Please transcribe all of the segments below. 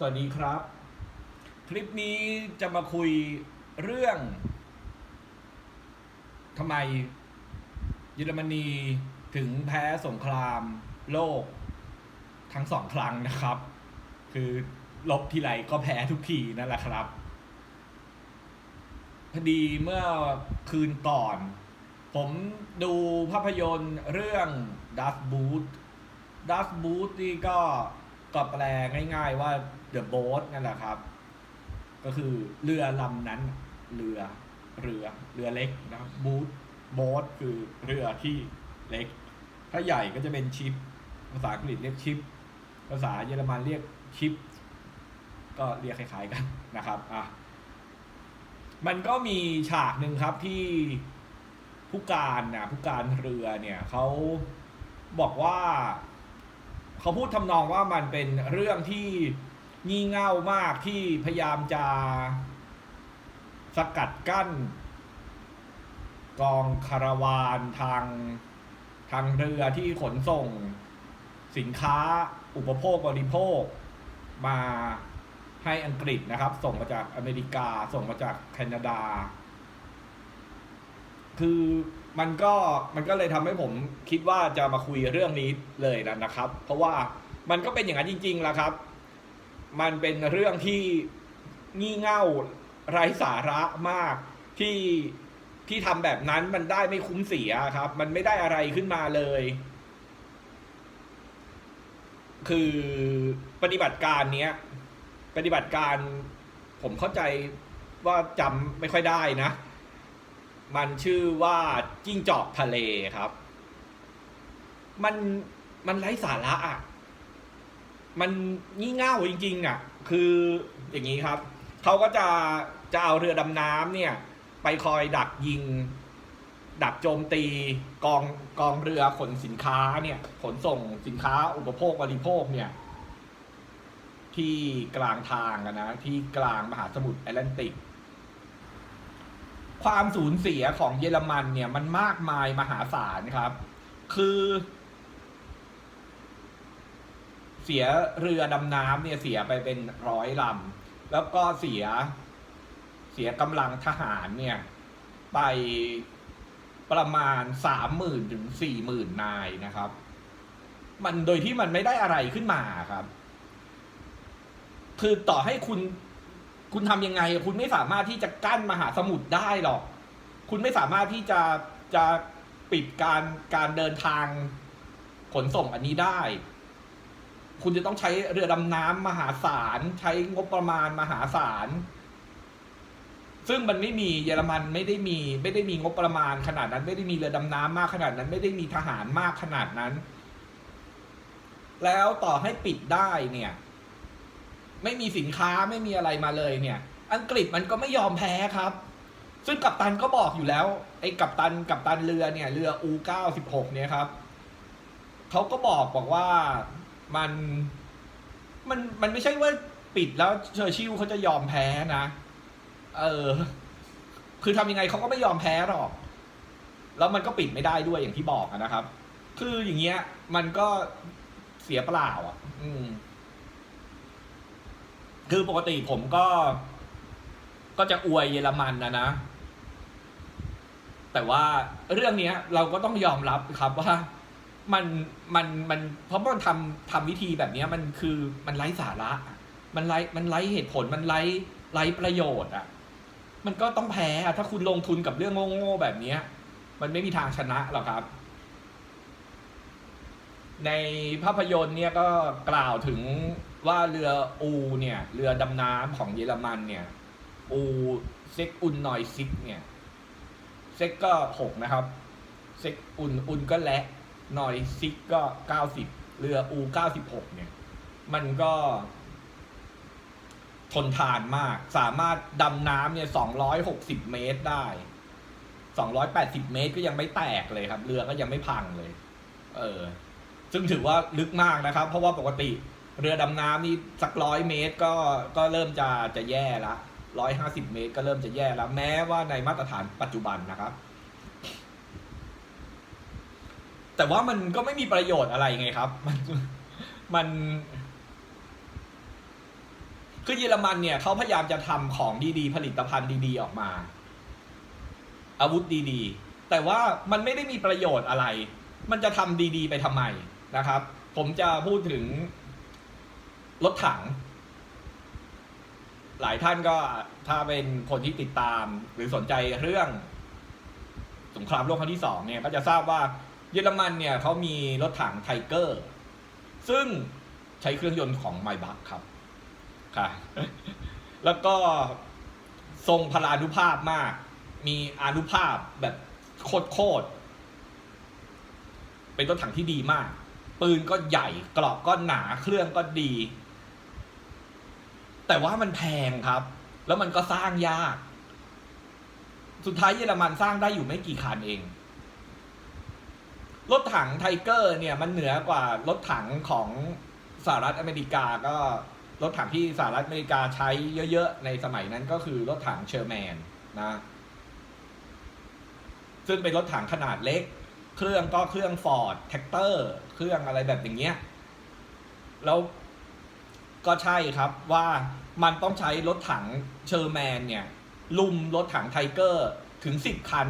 สวัสดีครับ คลิปนี้จะมาคุยเรื่องทำไมเยอรมนีถึงแพ้สงครามโลกทั้งสองครั้งนะครับ คือลบทีไรก็แพ้ทุกทีนั่นแหละครับ พอดีเมื่อคืนก่อน ผมดูภาพยนตร์เรื่อง Dust Boot Dust Boot นี่ก็ ก็แปลง่ายๆว่า The Boat นั่นแหละครับ ก็คือเรือลำนั้น เรือ เรือ เรือเล็กนะบูทโบ๊ทคือเรือที่เล็ก ถ้าใหญ่ก็จะเป็นชิป ภาษาอังกฤษเรียกชิป ภาษาเยอรมันเรียกชิป ก็เรียกคล้ายๆกันนะครับอะมันก็มีฉากหนึ่งครับที่ผู้การนะผู้การเรือเนี่ยเขาบอกว่า เขาพูดทำนองว่ามันเป็นเรื่องที่งี่เง่ามากที่พยายามจะสกัดกั้น กองคาราวานทางทางเรือที่ขนส่ง สินค้าอุปโภคบริโภค มาให้อังกฤษนะครับ ส่งมาจากอเมริกา ส่งมาจากแคนาดา คือมันก็มันก็เลยทำให้ผมคิดว่าจะมาคุยเรื่องนี้เลยนะนะครับ เพราะว่ามันก็เป็นอย่างนั้นจริงๆแหละครับ มันเป็นเรื่องที่งี่เง่าไร้สาระมากที่ที่ทำแบบนั้นมันได้ไม่คุ้มเสียครับ มันไม่ได้อะไรขึ้นมาเลย คือปฏิบัติการเนี้ย ปฏิบัติการ ผมเข้าใจว่าจำไม่ค่อยได้นะ มันชื่อว่าจิ้งจอกทะเลครับ มันมันไร้สาระอะ มันงี่เง่าจริงๆอะ คืออย่างนี้ครับ เขาก็จะจะเอาเรือดำน้ำเนี่ย ไปคอยดักยิง ดักโจมตีกองกองเรือขนสินค้าเนี่ย ขนส่งสินค้าอุปโภคบริโภคเนี่ย ที่กลางทางนะที่กลางมหาสมุทรแอตแลนติก ความสูญเสียของเยอรมันเนี่ยมันมากมายมหาศาลครับ คือ เสียเรือดำน้ำเนี่ยเสียไปเป็นร้อยลำแล้วก็เสียเสียกำลังทหารเนี่ย ไปประมาณสามหมื่นถึงสี่หมื่นนายนะครับ มันโดยที่มันไม่ได้อะไรขึ้นมาครับ คือต่อให้คุณ คุณทำยังไง คุณไม่สามารถที่จะกั้นมหาสมุทรได้หรอก คุณไม่สามารถที่จะจะปิดการการเดินทางขนส่งอันนี้ได้ คุณจะต้องใช้เรือดำน้ำมหาศาล ใช้งบประมาณมหาศาล ซึ่งมันไม่มีเยอรมันไม่ได้มี ไม่ได้มีงบประมาณขนาดนั้น ไม่ได้มีเรือดำน้ำมากขนาดนั้น ไม่ได้มีทหารมากขนาดนั้น แล้วต่อให้ปิดได้เนี่ย ไม่มีสินค้าไม่มีอะไรมาเลยเนี่ย อังกฤษมันก็ไม่ยอมแพ้ครับ ซึ่งกัปตันก็บอกอยู่แล้ว ไอ้กัปตันกัปตันเรือเนี่ยเรืออูเก้าสิบหกเนี่ยครับเขาก็บอกบอกว่ามันมันมันไม่ใช่ว่าปิดแล้วเชอร์ชิลเขาจะยอมแพ้นะ เออ คือทำยังไงเขาก็ไม่ยอมแพ้หรอก แล้วมันก็ปิดไม่ได้ด้วยอย่างที่บอกนะครับ คืออย่างเงี้ย มันก็เสียเปล่าอะ อืม คือปกติผมก็ ก็จะอวยเยอรมันนะนะ แต่ว่าเรื่องเนี้ย เราก็ต้องยอมรับครับว่ามันมันมันเพราะมันทำทำวิธีแบบนี้มันคือมันไร้สาระ มันไร้มันไร้เหตุผลมันไร้ไร้ประโยชน์อะ มันก็ต้องแพ้อะถ้าคุณลงทุนกับเรื่องโง่ๆแบบนี้มันไม่มีทางชนะหรอกครับ ในภาพยนตร์เนี่ยก็กล่าวถึงว่าเรืออูเนี่ยเรือดำน้ำของเยอรมันเนี่ย อูเซ็กอุนนอยซิกเนี่ยเซ็กก็หกนะครับเซ็กอุนอุนก็และนอยซิกก็เก้าสิบเรืออูเก้าสิบหกเนี่ย มันก็ทนทานมาก สามารถดำน้ำเนี่ยสองร้อยหกสิบเมตรได้สองร้อยแปดสิบเมตรก็ยังไม่แตกเลยครับ เรือก็ยังไม่พังเลย เออ ซึ่งถือว่าลึกมากนะครับ เพราะว่าปกติเรือดำน้ำนี่สักร้อยเมตรก็ก็เริ่มจะจะแย่ละร้อยห้าสิบเมตรก็เริ่มจะแย่แล้วแม้ว่าในมาตรฐานปัจจุบันนะครับ แต่ว่ามันก็ไม่มีประโยชน์อะไรไงครับ มันมันคือเยอรมันเนี่ยเขาพยายามจะทำของดีๆ ผลิตภัณฑ์ดีๆออกมา อาวุธดีๆ แต่ว่ามันไม่ได้มีประโยชน์อะไร มันจะทำดีๆ ไปทำไม นะครับ ผมจะพูดถึงรถถัง หลายท่านก็ถ้าเป็นคนที่ติดตาม หรือสนใจเรื่องสงครามโลกครั้งที่สองเนี่ยก็จะทราบว่าเยอรมันเนี่ยเขามีรถถังไทเกอร์ ซึ่งใช้เครื่องยนต์ของไมบักครับค่ะแล้วก็ทรงพลานุภาพมาก มีอนุภาพแบบโคตรโคตรๆเป็นรถถังที่ดีมาก ปืนก็ใหญ่กรอบก็หนาเครื่องก็ดี แต่ว่ามันแพงครับ แล้วมันก็สร้างยาก สุดท้ายเยอรมันสร้างได้อยู่ไม่กี่คันเอง รถถังไทเกอร์เนี่ยมันเหนือกว่ารถถังของสหรัฐอเมริกาก็รถถังที่สหรัฐอเมริกาใช้เยอะๆ ในสมัยนั้นก็คือรถถังเชอร์แมนนะ ซึ่งเป็นรถถังขนาดเล็ก เครื่องก็เครื่องฟอร์ดแท็กเตอร์ เครื่องอะไรแบบอย่างเงี้ย แล้วก็ใช่ครับว่ามันต้องใช้รถถังเชอร์แมนเนี่ย ลุมรถถังไทเกอร์ถึงสิบคัน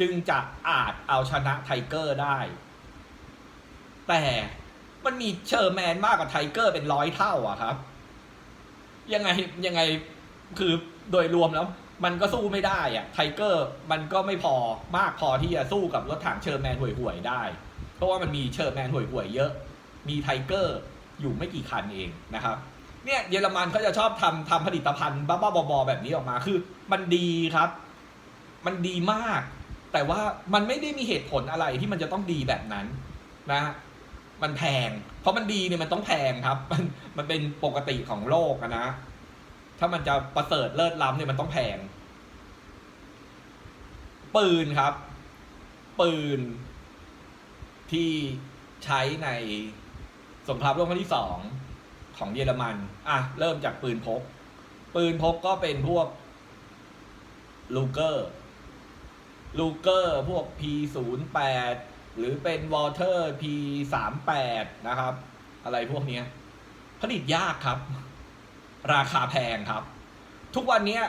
จึงจะอาจเอาชนะไทเกอร์ได้ แต่มันมีเชอร์แมนมากกว่าไทเกอร์เป็นร้อยเท่าอะครับ ยังไงยังไงคือโดยรวมแล้ว มันก็สู้ไม่ได้อะไทเกอร์มันก็ไม่พอมากพอที่จะสู้กับรถถังเชอร์แมนห่วยๆได้ เพราะว่ามันมีเชอร์แมนห่วยๆเยอะ มีไทเกอร์อยู่ไม่กี่คันเองนะครับเนี่ยเยอรมันเขาจะชอบทำทำผลิตภัณฑ์บ้าๆบอๆแบบนี้ออกมาคือ มันดีครับ มันดีมาก แต่ว่ามันไม่ได้มีเหตุผลอะไรที่มันจะต้องดีแบบนั้นนะมันแพง เพราะมันดีเนี่ยมันต้องแพงครับ มันมันเป็นปกติของโลกนะ ถ้ามันจะประเสริฐเลิศล้ำเนี่ยมันต้องแพง ปืนครับ ปืนที่ใช้ในสงครามโลกครั้งที่สองของเยอรมัน อะ เริ่มจากปืนพก ปืนพกก็เป็นพวกลูเกอร์ ลูเกอร์พวก P08 หรือเป็นวอเตอร์ P38 นะครับ อะไรพวกเนี้ยผลิตยากครับ ราคาแพงครับ ทุกวันนี้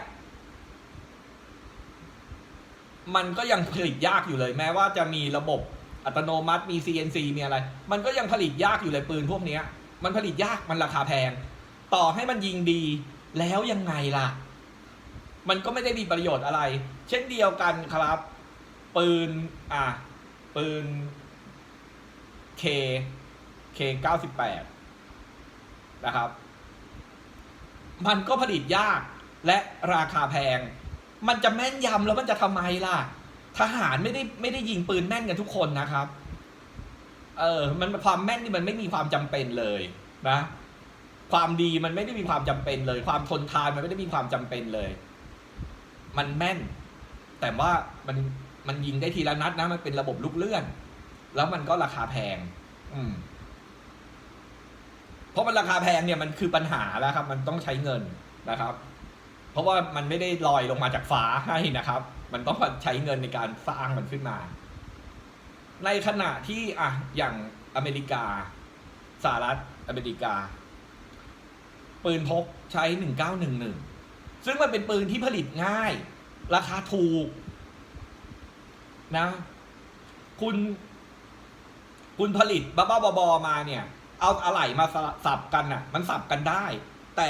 มันก็ยังผลิตยากอยู่เลย แม้ว่าจะมีระบบอัตโนมัติมี CNC มีอะไร มันก็ยังผลิตยากอยู่เลยปืนพวกนี้มันผลิตยากมันราคาแพง ต่อให้มันยิงดีแล้วยังไงล่ะ มันก็ไม่ได้มีประโยชน์อะไร เช่นเดียวกันครับ ปืนอะปืน K K 98นะครับ มันก็ผลิตยากและราคาแพง มันจะแม่นยำแล้วมันจะทำไมล่ะ ทหารไม่ได้ไม่ได้ยิงปืนแม่นกันทุกคนนะครับ เออ มันความแม่นนี่มันไม่มีความจำเป็นเลยนะ ความดีมันไม่ได้มีความจำเป็นเลย ความทนทานมันไม่ได้มีความจำเป็นเลย มันแม่น แต่ว่ามันมันยิงได้ทีละนัดนะ มันเป็นระบบลูกเลื่อน แล้วมันก็ราคาแพง อืม เพราะมันราคาแพงเนี่ยมันคือปัญหาแล้วครับ มันต้องใช้เงินนะครับ เพราะว่ามันไม่ได้ลอยลงมาจากฟ้าให้นะครับ มันต้องใช้เงินในการสร้างมันขึ้นมา ในขณะที่อะอย่างอเมริกาสหรัฐอเมริกา ปืนพกใช้หนึ่งเก้าหนึ่งหนึ่งซึ่งมันเป็นปืนที่ผลิตง่าย ราคาถูกนะ คุณ คุณผลิตบ้าๆบอๆมาเนี่ย เอาอะไหล่มาสับกันน่ะ มันสับกันได้ แต่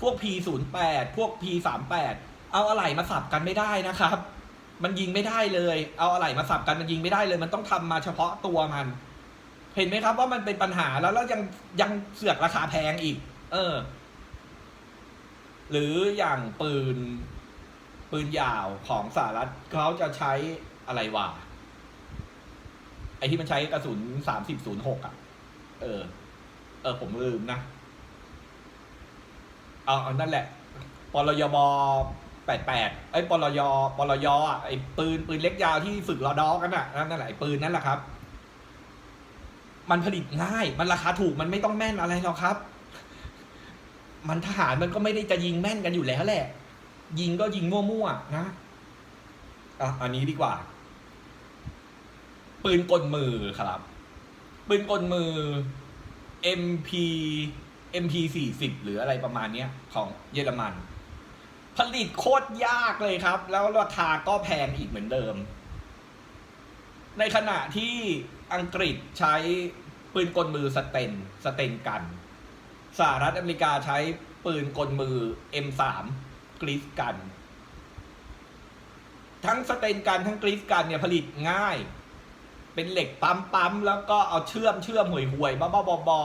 พวก P08 พวก P38 เอาอะไหล่มาสับกันไม่ได้นะครับ มันยิงไม่ได้เลย เอาอะไหล่มาสับกันมันยิงไม่ได้เลย มันต้องทำมาเฉพาะตัวมัน เห็นไหมครับว่ามันเป็นปัญหาแล้วแล้วยังยังเสือกราคาแพงอีก เออ หรืออย่างปืน ปืนยาวของสหรัฐเขาจะใช้อะไรวะไอที่มันใช้กระสุนสามสิบศูนย์หกอะ เออ เออ ผมลืมนะ เอาเอานั่นแหละปลยบแปดแปดไอ้ปลยปลยอะไอ้ปืนปืนเล็กยาวที่ฝึกรอดอกันอะนั่นแหละไอ้ปืนนั่นแหละครับ มันผลิตง่าย มันราคาถูกมันไม่ต้องแม่นอะไรหรอกครับ มันทหารมันก็ไม่ได้จะยิงแม่นกันอยู่แล้วแหละ ยิงก็ยิงมั่วๆนะอะอันนี้ดีกว่า ปืนกลมือครับ ปืนกลมือ MP MP40 หรืออะไรประมาณเนี้ยของเยอรมัน ผลิตโคตรยากเลยครับ แล้วราคาก็แพงอีกเหมือนเดิม ในขณะที่อังกฤษใช้ปืนกลมือสเตนสเตนกันสหรัฐอเมริกาใช้ปืนกลมือ M3 กรีซกัน ทั้งสเตนกันทั้งกรีซกันเนี่ยผลิตง่าย เป็นเหล็กปั๊มปั๊มๆแล้วก็เอาเชื่อมเชื่อมห่วยห่วยบ้าบ้าบอบอ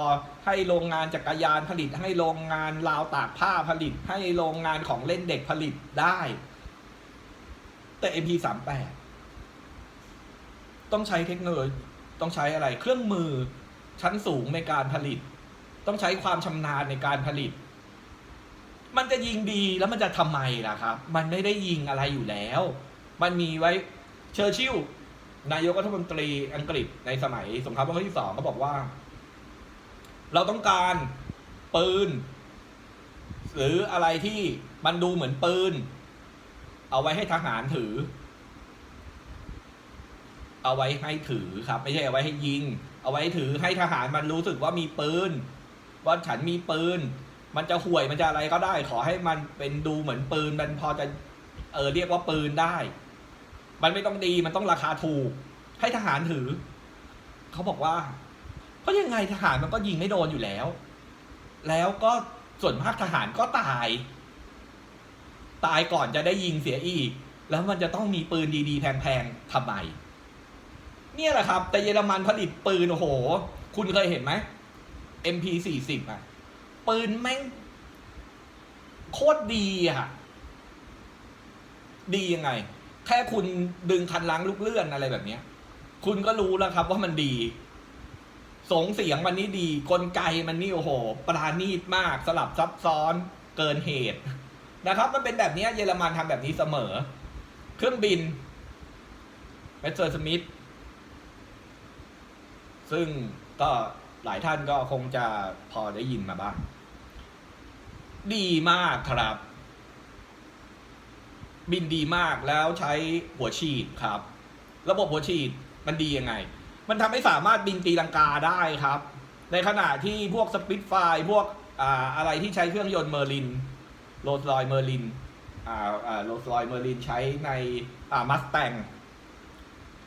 ให้โรงงานจักรยานผลิต ให้โรงงานราวตากผ้าผลิต ให้โรงงานของเล่นเด็กผลิตได้ แต่ MP38 ต้องใช้เทคโนโลยีต้องใช้อะไร เครื่องมือชั้นสูงในการผลิต ต้องใช้ความชำนาญในการผลิต มันจะยิงดีแล้วมันจะทำไมล่ะครับ มันไม่ได้ยิงอะไรอยู่แล้ว มันมีไว้เชอร์ชิล นายกรัฐมนตรีอังกฤษในสมัยสงครามโลกครั้งที่สองเขาบอกว่า เราต้องการปืน หรืออะไรที่มันดูเหมือนปืน เอาไว้ให้ทหารถือ เอาไว้ให้ถือครับ ไม่ใช่เอาไว้ให้ยิง เอาไว้ถือให้ทหารมันรู้สึกว่ามีปืน ว่าฉันมีปืน มันจะห่วยมันจะอะไรก็ได้ ขอให้มันเป็นดูเหมือนปืนมันพอจะเออเรียกว่าปืนได้ มันไม่ต้องดีมันต้องราคาถูก ให้ทหารถือ เขาบอกว่า เพราะยังไงทหารมันก็ยิงไม่โดนอยู่แล้ว แล้วก็ส่วนมากทหารก็ตาย ตายก่อนจะได้ยิงเสียอีก แล้วมันจะต้องมีปืนดีๆ แพงๆทำไมเนี่ยแหละครับ แต่เยอรมันผลิตปืนโอ้โห คุณเคยเห็นไหม MP40 อะ ปืนแม่ง โคตรดีอะ ดียังไง แค่คุณดึงคันล้างลูกเลื่อนอะไรแบบเนี้ย คุณก็รู้แล้วครับว่ามันดี สงเสียงมันนี่ดี กลไกมันนี่โอ้โห ประาณีตมากสลับซับซ้อนเกินเหตุนะครับ มันเป็นแบบนี้เยอรมันทำแบบนี้เสมอ เครื่องบินเมสเซอร์สมิธซึ่งก็หลายท่านก็คงจะพอได้ยินมาบ้าง ดีมากครับ บินดีมากแล้วใช้หัวฉีดครับ ระบบหัวฉีดมันดียังไง มันทำให้สามารถบินตีลังกาได้ครับ ในขณะที่พวกสปิทไฟพวกอ่าอะไรที่ใช้เครื่องยนต์เมอร์ลินโรลส์รอยเมอร์ลินอ่าอ่าโรลส์รอยเมอร์ลินใช้ในอ่ามัสแตง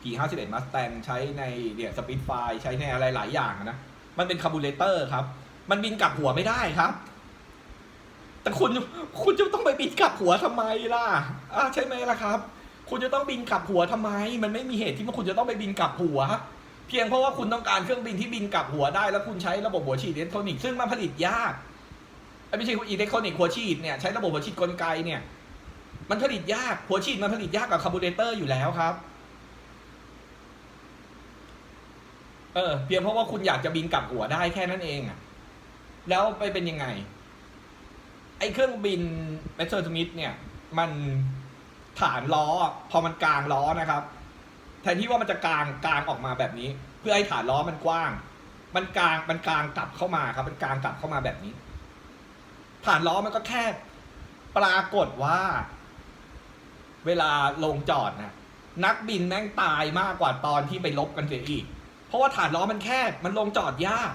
P51 Mustang ใช้ในเนี่ยสปีดไฟใช้ในอะไรหลายอย่างนะ มันเป็นคาร์บูเรเตอร์ครับ มันบินกลับหัวไม่ได้ครับ แต่คุณคุณจะต้องไปบินกลับหัวทำไมล่ะอ่าใช่ไหมล่ะครับ คุณจะต้องบินกลับหัวทำไม มันไม่มีเหตุที่ว่าคุณจะต้องไปบินกลับหัว เพียงเพราะว่าคุณต้องการเครื่องบินที่บินกลับหัวได้ แล้วคุณใช้ระบบหัวฉีดอิเล็กทรอนิกส์ซึ่งมันผลิตยากเอ้ไม่ใช่อิเล็กทรอนิกส์หัวฉีดเนี่ยใช้ระบบหัวฉีดกลไกเนี่ย มันผลิตยากหัวฉีดมันผลิตยากกว่าคาร์บูเรเตอร์อยู่แล้วครับเออเพียงเพราะว่าคุณอยากจะบินกลับหัวได้แค่นั้นเองอะแล้วไปเป็นยังไง อ้เครื่องบินเมสเซอร์สมิธเนี่ย มันฐานล้อ พอมันกลางล้อนะครับ แทนที่ว่ามันจะกลางกลางออกมาแบบนี้ เพื่อให้ฐานล้อมันกว้าง มันกลางมันกลางกลับเข้ามาครับ มันกลางกลับเข้ามาแบบนี้ ฐานล้อมันก็แค่ปรากฏว่า เวลาลงจอดนะนักบินแม่งตายมากกว่าตอนที่ไปลบกันเสียอีก เพราะว่าฐานล้อมันแคบมันลงจอดยาก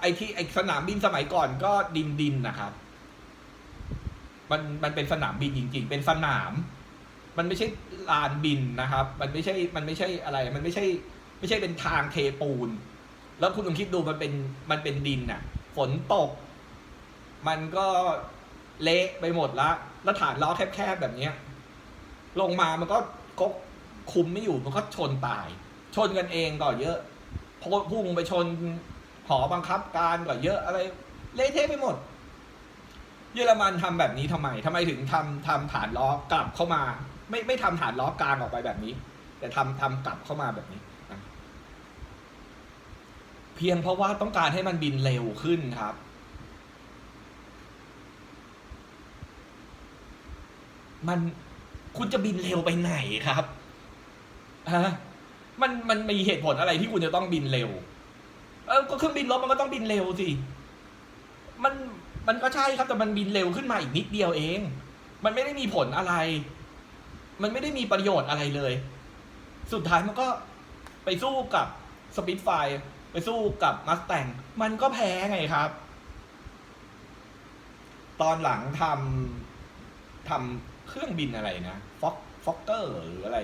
ไอที่ไอสนามบินสมัยก่อนก็ดินดินนะครับ มันมันเป็นสนามบินจริง ๆ เป็นสนาม มันไม่ใช่ลานบินนะครับ มันไม่ใช่มันไม่ใช่อะไร มันไม่ใช่ ไม่ใช่เป็นทางเทปูน แล้วคุณลองคิดดูมันเป็นมันเป็นดินน่ะ ฝนตก มันก็เละไปหมดละแล้วฐานล้อแคบๆแบบเนี้ย ลงมามันก็ก็คุมไม่อยู่มันก็ชนตาย ชนกันเองก็เยอะพุ่งไปชนหอบังคับการก็เยอะอะไร เละเทะไปหมด เยอรมันทำแบบนี้ทำไมทำไมถึงทำทำฐานล้อกลับเข้ามา ไม่ไม่ทำฐานล้อกลางออกไปแบบนี้ แต่ทำทำกลับเข้ามาแบบนี้ เพียงเพราะว่าต้องการให้มันบินเร็วขึ้นครับมันคุณจะบินเร็วไปไหนครับฮะมันมันมีเหตุผลอะไรที่คุณจะต้องบินเร็ว เออก็เครื่องบินรบมันก็ต้องบินเร็วสิมัน มันก็ใช่ครับแต่มันบินเร็วขึ้นมาอีกนิดเดียวเอง มันไม่ได้มีผลอะไร มันไม่ได้มีประโยชน์อะไรเลย สุดท้ายมันก็ไปสู้กับสปิทไฟไปสู้กับมัสแตงมันก็แพ้ไงครับ ตอนหลังทำทำเครื่องบินอะไรนะฟอกฟอกเกอร์หรืออะไร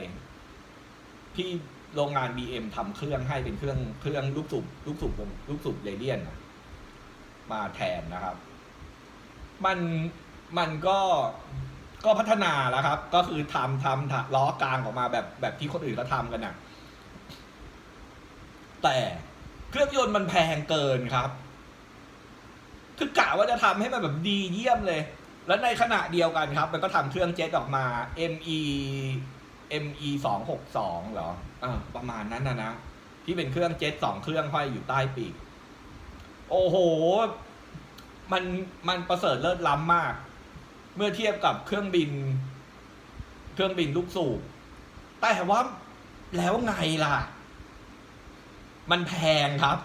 ที่โรงงาน BM ทำเครื่องให้เป็นเครื่องเครื่องลูกสูบลูกสูบลูกสูบเรเดียนมาแทนนะครับ มันมันก็ก็พัฒนาแล้วครับ ก็คือทำทำทำล้อกลางออกมาแบบแบบที่คนอื่นเขาทำกันนะแต่เครื่องยนต์มันแพงเกินครับ คือกะว่าจะทำให้มันแบบดีเยี่ยมเลย แล้วในขณะเดียวกันครับ มันก็ทำเครื่องเจ็ตออกมา ME ME สองหกสองเหรออ่าประมาณนั้นนะนะ ที่เป็นเครื่องเจ็ตสองเครื่องห้อยอยู่ใต้ปีก โอ้โห มันมันประเสริฐเลิศล้ำมาก เมื่อเทียบกับเครื่องบิน เครื่องบินลูกสูบแต่ว่าแล้วไงล่ะ มันแพงครับ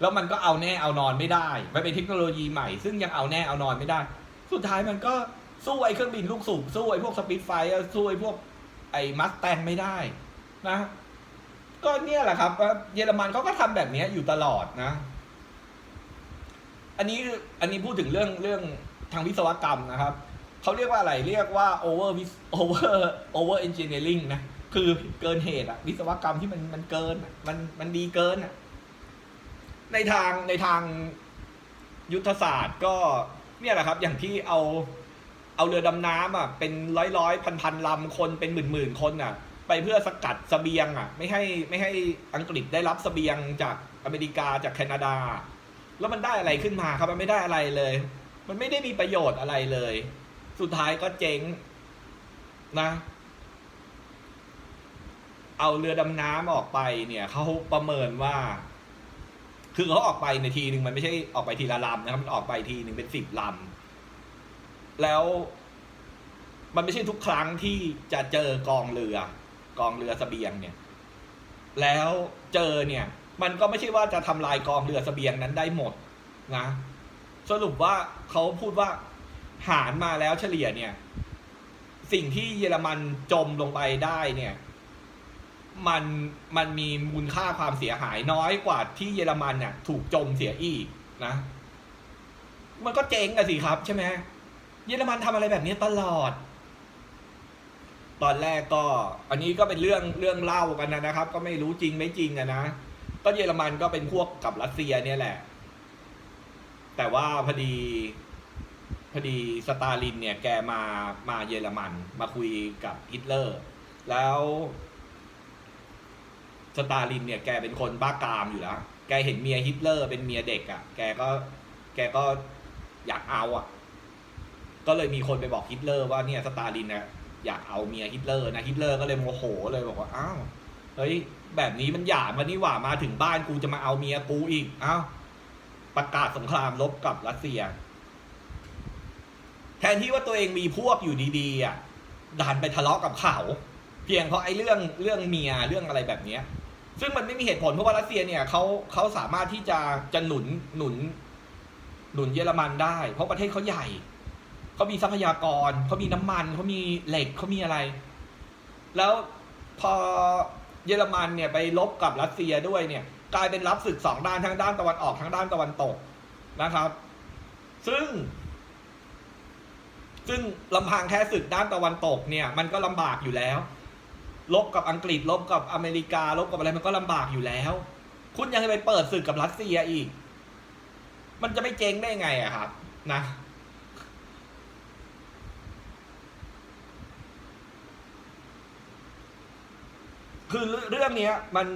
แล้วมันก็เอาแน่เอานอนไม่ได้มันเป็นเทคโนโลยีใหม่ ซึ่งยังเอาแน่เอานอนไม่ได้ สุดท้ายมันก็สู้ไอ้เครื่องบินลูกสูบสู้ไอ้พวกสปีดไฟสู้ไอ้พวกไอ้มัสแตงไม่ได้นะ ก็เนี่ยแหละครับ เยอรมันเขาก็ทำแบบนี้อยู่ตลอดนะ อันนี้อันนี้พูดถึงเรื่องเรื่องทางวิศวกรรมนะครับเขาเรียกว่าอะไรเรียกว่า over over over engineering นะคือเกินเหตุอะวิศวกรรมที่มันมันเกินมันมันดีเกินอะในทางในทางยุทธศาสตร์ก็เนี่ยแหละครับ อย่างที่เอาเอาเรือดำน้ำอะเป็นร้อยร้อยพันพันลำคนเป็นหมื่นหมื่นคนอะ ไปเพื่อสกัดสเสบียงอะ ไม่ให้ไม่ให้อังกฤษได้รับสเสบียงจากอเมริกาจากแคนาดา แล้วมันได้อะไรขึ้นมาครับมันไม่ได้อะไรเลย มันไม่ได้มีประโยชน์อะไรเลย สุดท้ายก็เจ๊งนะ เอาเรือดำน้ำออกไปเนี่ยเขาประเมินว่า คือเขาออกไปในทีหนึ่งมันไม่ใช่ออกไปทีละลำนะครับ มันออกไปทีหนึ่งเป็นสิบลำแล้วมันไม่ใช่ทุกครั้งที่จะเจอกองเรือกองเรือเสบียงเนี่ย แล้วเจอเนี่ย มันก็ไม่ใช่ว่าจะทำลายกองเรือเสบียงนั้นได้หมดนะ สรุปว่าเขาพูดว่าหารมาแล้วเฉลี่ยเนี่ย สิ่งที่เยอรมันจมลงไปได้เนี่ย มันมันมีมูลค่าความเสียหายน้อยกว่าที่เยอรมันเนี่ยถูกจมเสียอีกนะ มันก็เจ๊งอะสิครับใช่ไหมเยอรมันทำอะไรแบบนี้ตลอด ตอนแรกก็ อันนี้ก็เป็นเรื่องเรื่องเล่ากันนะครับ ก็ไม่รู้จริงไม่จริงอะนะ ก็เยอรมันก็เป็นพวกกับรัสเซียเนี่ยแหละ แต่ว่าพอดีพอดีสตาลินเนี่ยแกมามาเยอรมันมาคุยกับฮิตเลอร์ แล้วสตาลินเนี่ยแกเป็นคนบ้ากามอยู่แล้ว แกเห็นเมียฮิตเลอร์เป็นเมียเด็กอะ่ะ แกก็แกก็อยากเอาอะ่ะ ก็เลยมีคนไปบอกฮิตเลอร์ว่าเนี่ยสตาลินนะอยากเอาเมียฮิตเลอร์นะฮิตเลอร์ก็เลยโมโหเลยบอกว่าอ้าวเฮ้ย แบบนี้มันหยาบมานี่หว่ามาถึงบ้านกูจะมาเอาเมียกูอีก เอ้า ประกาศสงครามรบกับรัสเซีย แทนที่ว่าตัวเองมีพวกอยู่ดีๆอะดันไปทะเลาะกับเขา เพียงเพราะไอ้เรื่องเรื่องเมียเรื่องอะไรแบบเนี้ย ซึ่งมันไม่มีเหตุผลเพราะว่ารัสเซียเนี่ยเขาเขาสามารถที่จะจะหนุนหนุน หนุนเยอรมันได้ เพราะประเทศเขาใหญ่เขามีทรัพยากรเขามีน้ำมันเขามีเหล็กเขามีอะไร แล้วพอ เยอรมันเนี่ยไปลบกับรัสเซียด้วยเนี่ย กลายเป็นรับศึกสองด้านทั้งด้านตะวันออกทั้งด้านตะวันตกนะครับ ซึ่ง ซึ่งลำพังแค่ศึกด้านตะวันตกเนี่ย มันก็ลำบากอยู่แล้ว ลบกับอังกฤษลบกับอเมริกา ลบกับอะไรมันก็ลำบากอยู่แล้ว คุณยังไปเปิดศึกกับรัสเซียอีก มันจะไม่เจ๊งได้ไงอะครับ นะ คือเรื่องเนี้ยมัน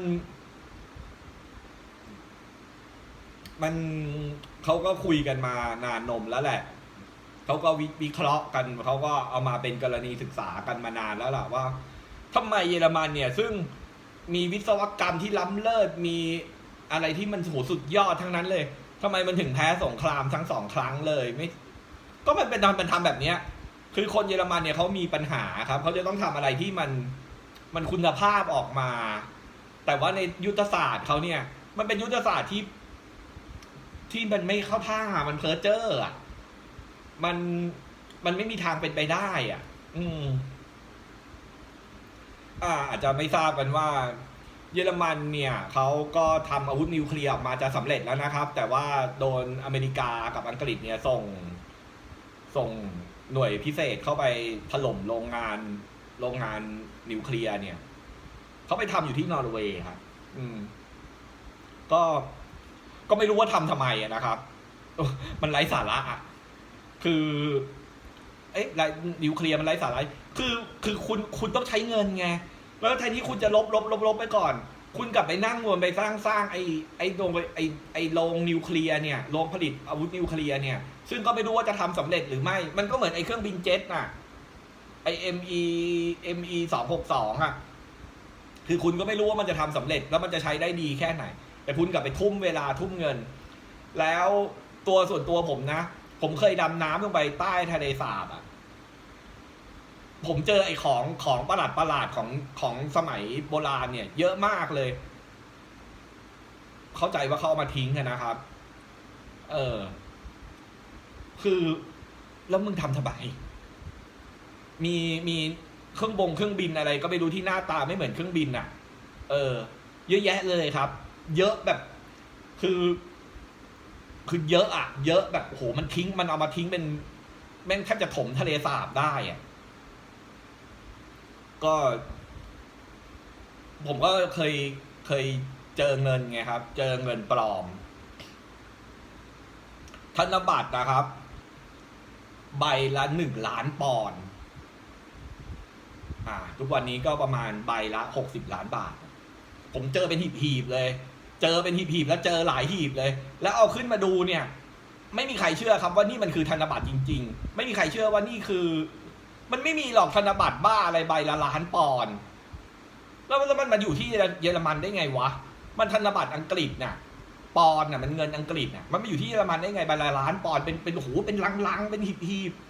มันเขาก็คุยกันมานานนมแล้วแหละเขาก็วิวิเคราะห์กันเขาก็เอามาเป็นกรณีศึกษากันมานานแล้วล่ะว่าทำไมเยอรมันเนี่ย ซึ่งมีวิศวกรรมที่ล้ำเลิศมีอะไรที่มันโหสุดยอดทั้งนั้นเลยทำไมมันถึงแพ้สงครามทั้งสองครั้งเลยไม่ ก็มันเป็นตอนเป็นทำแบบเนี้ย คือคนเยอรมันเนี่ยเขามีปัญหาครับเขาจะต้องทำอะไรที่มัน มันคุณภาพออกมา แต่ว่าในยุทธศาสตร์เขาเนี่ย มันเป็นยุทธศาสตร์ที่ ที่มันไม่เข้าท่ามันเพ้อเจ้ออะมันมันไม่มีทางเป็นไปได้ อะ อืม อ่า อาจจะไม่ทราบกันว่า เยอรมันเนี่ยเขาก็ทำอาวุธนิวเคลียร์ออกมาจะสำเร็จแล้วนะครับ แต่ว่าโดนอเมริกากับอังกฤษเนี่ยส่ง ส่งหน่วยพิเศษเข้าไปถล่มโรงงานโรงงาน นิวเคลียร์เนี่ยเขาไปทำอยู่ที่นอร์เวย์ครับอืม ก็ก็ไม่รู้ว่าทำทำไมอะนะครับ มันไร้สาระอะคือ เอ๊ะไรนิวเคลียร์มันไร้สาระคือคือคุณคุณต้องใช้เงินไงแล้วแทนที่คุณจะลบลบลบลบไปก่อน คุณกลับไปนั่งวนไปสร้างสร้างไอ้ไอ้โรงไอ้ไอ้โรงนิวเคลียร์เนี่ยโรงผลิตอาวุธนิวเคลียร์เนี่ย ซึ่งก็ไม่รู้ว่าจะทำสำเร็จหรือไม่ มันก็เหมือนไอ้เครื่องบินเจ็ตน่ะ ไอ้ ME ME สองหกสองอะ คือคุณก็ไม่รู้ว่ามันจะทำสำเร็จแล้วมันจะใช้ได้ดีแค่ไหน แต่คุณกลับไปทุ่มเวลาทุ่มเงิน แล้วตัวส่วนตัวผมนะ ผมเคยดำน้ำลงไปใต้ทะเลสาบอะ ผมเจอไอ้ของของประหลาดประหลาดของของสมัยโบราณเนี่ย เยอะมากเลย เข้าใจว่าเขาเอามาทิ้งกันนะครับ เออ คือแล้วมึงทำทำไม มีมีเครื่องบงเครื่องบินอะไร ก็ไม่รู้ที่หน้าตาไม่เหมือนเครื่องบินอะ เออ เยอะแยะเลยครับ เยอะแบบคือ คือเยอะอะ เยอะแบบโอ้โหมันทิ้งมันเอามาทิ้งเป็น แม่งแทบจะถมทะเลสาบได้อะก็ ผมก็เคยเคยเจอเงินไงครับ เจอเงินปลอม ธนบัตรนะครับ ใบละหนึ่งล้านปอนด์ อ่า ทุกวันนี้ก็ประมาณใบละหกสิบล้านบาท ผมเจอเป็นหีบๆเลย เจอเป็นหีบๆแล้วเจอหลายหีบเลย แล้วเอาขึ้นมาดูเนี่ย ไม่มีใครเชื่อครับว่านี่มันคือธนบัตรจริง ๆ ไม่มีใครเชื่อว่านี่คือ มันไม่มีหรอกธนบัตรบ้าอะไรใบละล้านปอนด์แล้วแล้วมันมาอยู่ที่เยอรมันได้ไงวะ มันธนบัตรอังกฤษน่ะปอนด์น่ะมันเงินอังกฤษน่ะมันมาอยู่ที่เยอรมันได้ไงใบละล้านปอนด์เป็นเป็นโอ้โหเป็นลังๆเป็นหีบๆ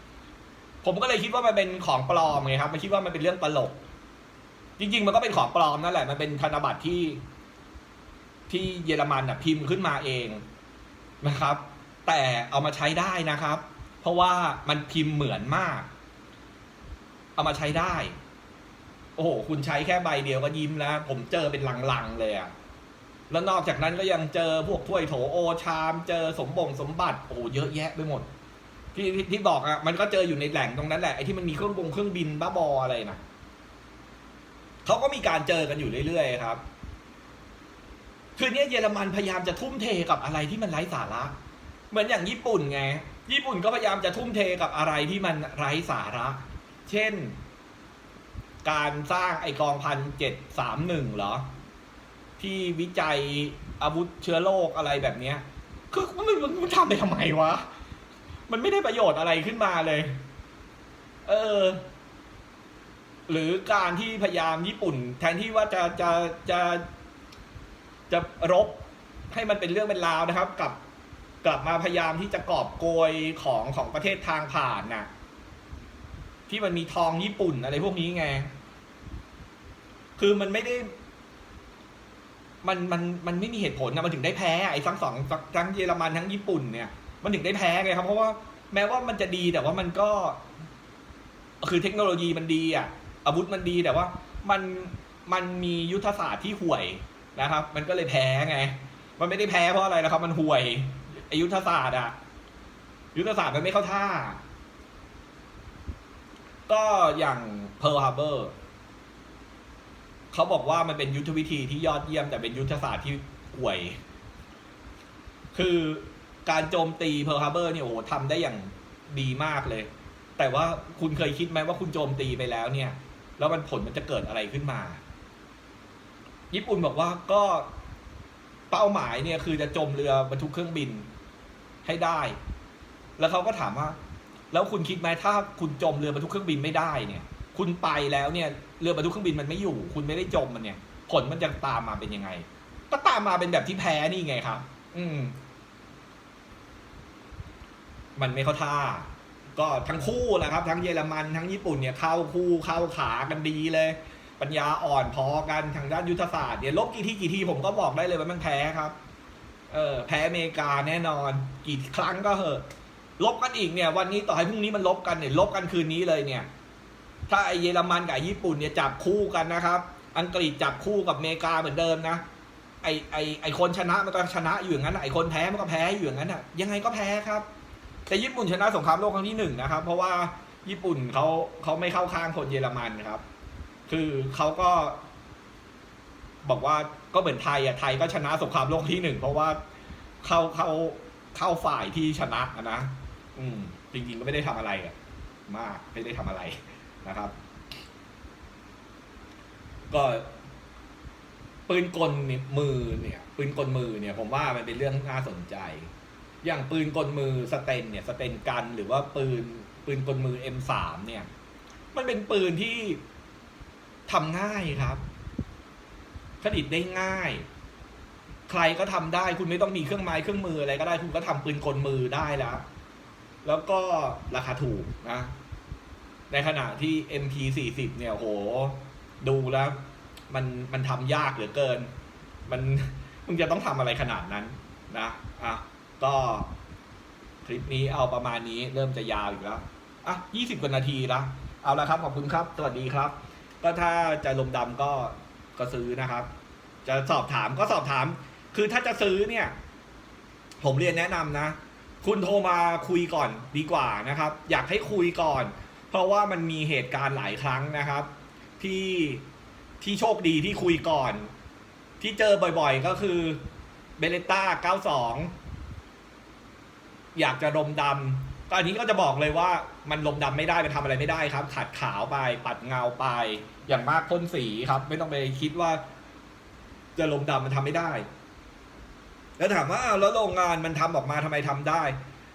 ผมก็เลยคิดว่ามันเป็นของปลอมไงครับไม่คิดว่ามันเป็นเรื่องตลก จริง ๆ มันก็เป็นของปลอมนั่นแหละ มันเป็นธนบัตรที่ ที่เยอรมันน่ะพิมพ์ขึ้นมาเองนะครับ แต่เอามาใช้ได้นะครับ เพราะว่ามันพิมพ์เหมือนมาก เอามาใช้ได้ โอ้โห คุณใช้แค่ใบเดียวก็ยิ้มแล้ว ผมเจอเป็นลังๆเลยอะแล้วนอกจากนั้นก็ยังเจอพวกถ้วยโถโอชาม เจอสมบงสมบัติ โอ้โห เยอะแยะไปหมด ที่ที่ที่บอกอะมันก็เจออยู่ในแหล่งตรงนั้นแหละไอ้ที่มันมีเครื่องบงเครื่องบินบ้าบออะไรนะเขาก็มีการเจอกันอยู่เรื่อยๆครับ คือเนี้ยเยอรมันพยายามจะทุ่มเทกับอะไรที่มันไร้สาระ เหมือนอย่างญี่ปุ่นไง ญี่ปุ่นก็พยายามจะทุ่มเทกับอะไรที่มันไร้สาระ เช่น การสร้างไอกองพันเจ็ดสามหนึ่งเหรอ ที่วิจัยอาวุธเชื้อโรคอะไรแบบเนี้ย คือมันมันมันทำไปทำไมวะ มันไม่ได้ประโยชน์อะไรขึ้นมาเลย เออ หรือการที่พยายามญี่ปุ่น แทนที่ว่าจะจะจะจะรบให้มันเป็นเรื่องเป็นราวนะครับกับกลับมาพยายามที่จะกอบโกยของของประเทศทางผ่านน่ะ ที่มันมีทองญี่ปุ่นอะไรพวกนี้ไง คือมันไม่ได้ มันมันมันไม่มีเหตุผลนะมันถึงได้แพ้ไอ้ทั้งสองทั้งเยอรมันทั้งญี่ปุ่นเนี่ย มันถึงได้แพ้ไงครับ เพราะว่าแม้ว่ามันจะดีแต่ว่ามันก็ คือเทคโนโลยีมันดีอะ อาวุธมันดีแต่ว่ามันมันมียุทธศาสตร์ที่ห่วยนะครับ มันก็เลยแพ้ไง มันไม่ได้แพ้เพราะอะไรนะครับ มันห่วยไอยุทธศาสตร์อะยุทธศาสตร์มันไม่เข้าท่า ก็อย่าง Pearl Harbor เขาบอกว่ามันเป็นยุทธวิธีที่ยอดเยี่ยมแต่เป็นยุทธศาสตร์ที่ห่วย คือ การโจมตี Pearl Harbor เนี่ยโอ้โหทำได้อย่างดีมากเลย แต่ว่าคุณเคยคิดไหมว่าคุณโจมตีไปแล้วเนี่ย แล้วมันผลมันจะเกิดอะไรขึ้นมา ญี่ปุ่นบอกว่าก็เป้าหมายเนี่ยคือจะจมเรือบรรทุกเครื่องบินให้ได้ แล้วเขาก็ถามว่า แล้วคุณคิดไหมถ้าคุณจมเรือบรรทุกเครื่องบินไม่ได้เนี่ย คุณไปแล้วเนี่ยเรือบรรทุกเครื่องบินมันไม่อยู่ คุณไม่ได้จมมันเนี่ย ผลมันจะตามมาเป็นยังไง ก็ตามมาเป็นแบบที่แพ้นี่ไงครับ อืม มันไม่เข้าท่า ก็ทั้งคู่แหละครับ ทั้งเยอรมันทั้งญี่ปุ่นเนี่ยเข้าคู่เข้าขากันดีเลย ปัญญาอ่อนพอกันทางด้านยุทธศาสตร์เนี่ยลบกี่ที่กี่ทีผมก็บอกได้เลยว่ามันแพ้ครับ เออแพ้อเมริกาแน่นอน กี่ครั้งก็เหอะลบกันอีกเนี่ยวันนี้ต่อให้พรุ่งนี้มันลบกันเนี่ยลบกันคืนนี้เลยเนี่ย ถ้าไอเยอรมันกับญี่ปุ่นเนี่ยจับคู่กันนะครับ อังกฤษจับคู่กับอเมริกาเหมือนเดิมนะไอไอไอคนชนะมันก็ชนะอยู่อย่างนั้นไอคนแพ้มันก็แพ้อยู่อย่างนั้นอะ ยังไงก็แพ้ครับ แต่ญี่ปุ่นชนะสงครามโลกครั้งที่หนึ่งนะครับ เพราะว่าญี่ปุ่นเขาเขาไม่เข้าข้างคนเยอรมันครับ คือเขาก็ บอกว่าก็เหมือนไทยอะไทยก็ชนะสงครามโลกที่หนึ่งเพราะว่าเข้าเข้าเข้าฝ่ายที่ชนะนะอืม จริงๆก็ไม่ได้ทำอะไรอะมากไม่ได้ทำอะไรนะครับ ก็ปืนกลมือเนี่ย ปืนกลมือเนี่ย ผมว่ามันเป็นเรื่องน่าสนใจ อย่างปืนกลมือสเตนเนี่ยสเตนกัน หรือว่าปืนปืนกลมือ M3 เนี่ย มันเป็นปืนที่ทำง่ายครับผลิตได้ง่าย ใครก็ทำได้ คุณไม่ต้องมีเครื่องไม้เครื่องมืออะไรก็ได้ คุณก็ทำปืนกลมือได้แล้ว แล้วก็ราคาถูกนะ ในขณะที่ MP40 เนี่ยโห ดูแล้ว มันมันทำยากเหลือเกิน มันมึงจะต้องทำอะไรขนาดนั้นนะอะ ก็คลิปนี้เอาประมาณนี้เริ่มจะยาวอีกแล้วอะยี่สิบกว่านาทีละเอาละครับขอบคุณครับ สวัสดีครับ ก็ถ้าจะลมดำก็ก็ซื้อนะครับ จะสอบถามก็สอบถาม คือถ้าจะซื้อเนี่ย ผมเรียนแนะนำนะ คุณโทรมาคุยก่อนดีกว่านะครับ อยากให้คุยก่อน เพราะว่ามันมีเหตุการณ์หลายครั้งนะครับ ที่ที่โชคดีที่คุยก่อน ที่เจอบ่อยๆ ก็คือเบเลต้า92 อยากจะรมดำก็อันนี้ก็จะบอกเลยว่ามันลมดำไม่ได้ไปทำอะไรไม่ได้ครับขัดขาวไปปัดเงาไป อย่างมากพ่นสีครับ ไม่ต้องไปคิดว่า จะลมดำมันทำไม่ได้ แล้วถามว่าอ้าวแล้วโรงงานมันทำออกมาทำไมทำได้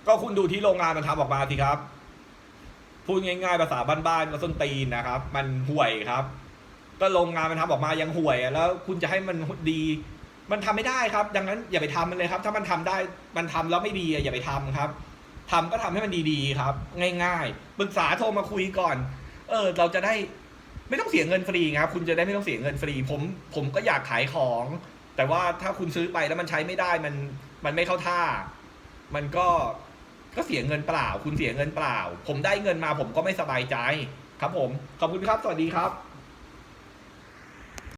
ก็คุณดูที่โรงงานมันทำออกมาสิครับ พูดง่ายๆภาษาบ้านๆก็ส้นตีนนะครับ มันห่วยครับ ก็โรงงานมันทำออกมายังห่วยอะแล้ว คุณจะให้มันดี มันทำไม่ได้ครับ ดังนั้นอย่าไปทำมันเลยครับ ถ้ามันทำได้มันทำแล้วไม่ดีอย่าไปทำครับทำก็ทำให้มันดีๆครับ ง่ายๆปรึกษาโทรมาคุยก่อน เออ เราจะได้ไม่ต้องเสียเงินฟรีครับ คุณจะได้ไม่ต้องเสียเงินฟรี ผมผมก็อยากขายของ แต่ว่าถ้าคุณซื้อไปแล้วมันใช้ไม่ได้มันมันไม่เข้าท่า มันก็ก็เสียเงินเปล่า คุณเสียเงินเปล่า ผมได้เงินมาผมก็ไม่สบายใจครับผมขอบคุณครับ สวัสดีครับ